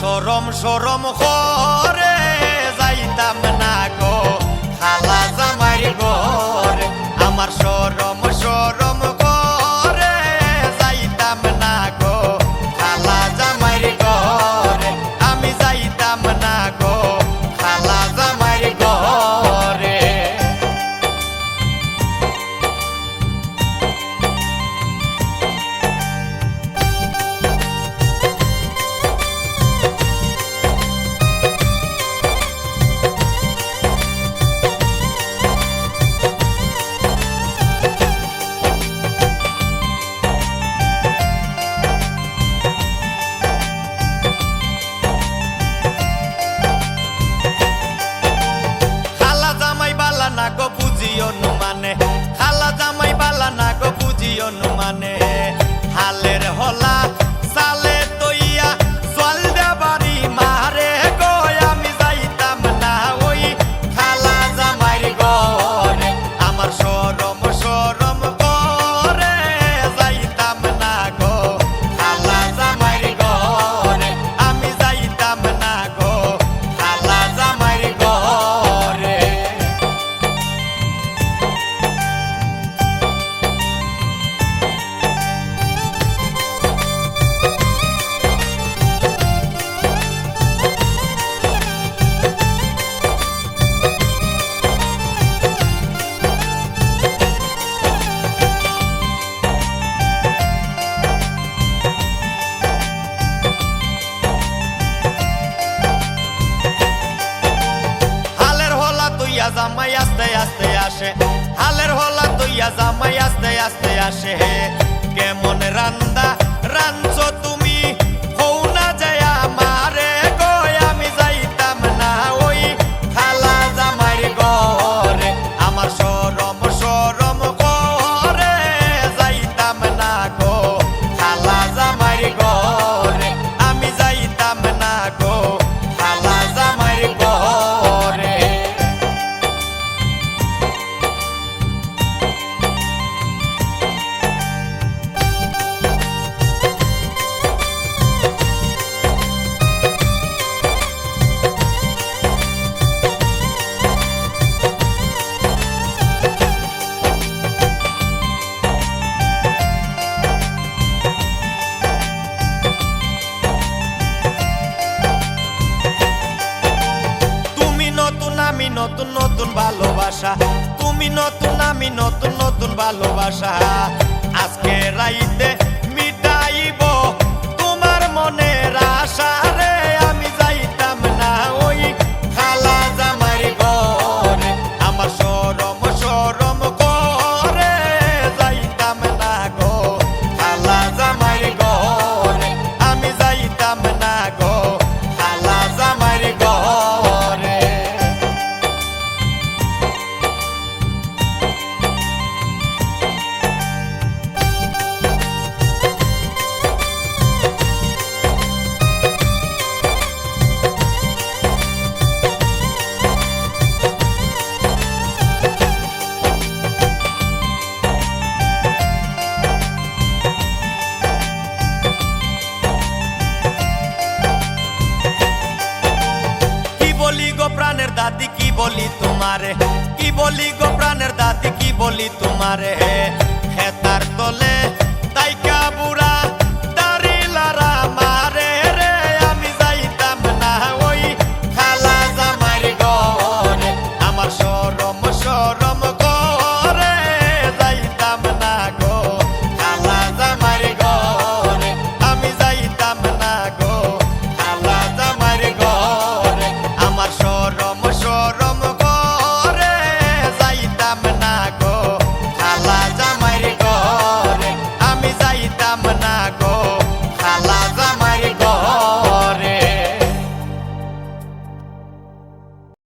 সরম সরম করে যাইতাম না গো। খালা জামাই গর আমার সরম জামাই আস্তে আসে। হালের হলা তুইয়া জামাই আস্তে আসে হে। কেমন রান্দা রাঞ্চ নতুন নতুন ভালোবাসা। তুমি নতুন আমি নতুন নতুন ভালোবাসা। আজকে রাইতে প্রাণের দাদি কি বলি তোমারে? কি বলি গো প্রাণের দাদি কি বলি তোমারে? হেতার তলে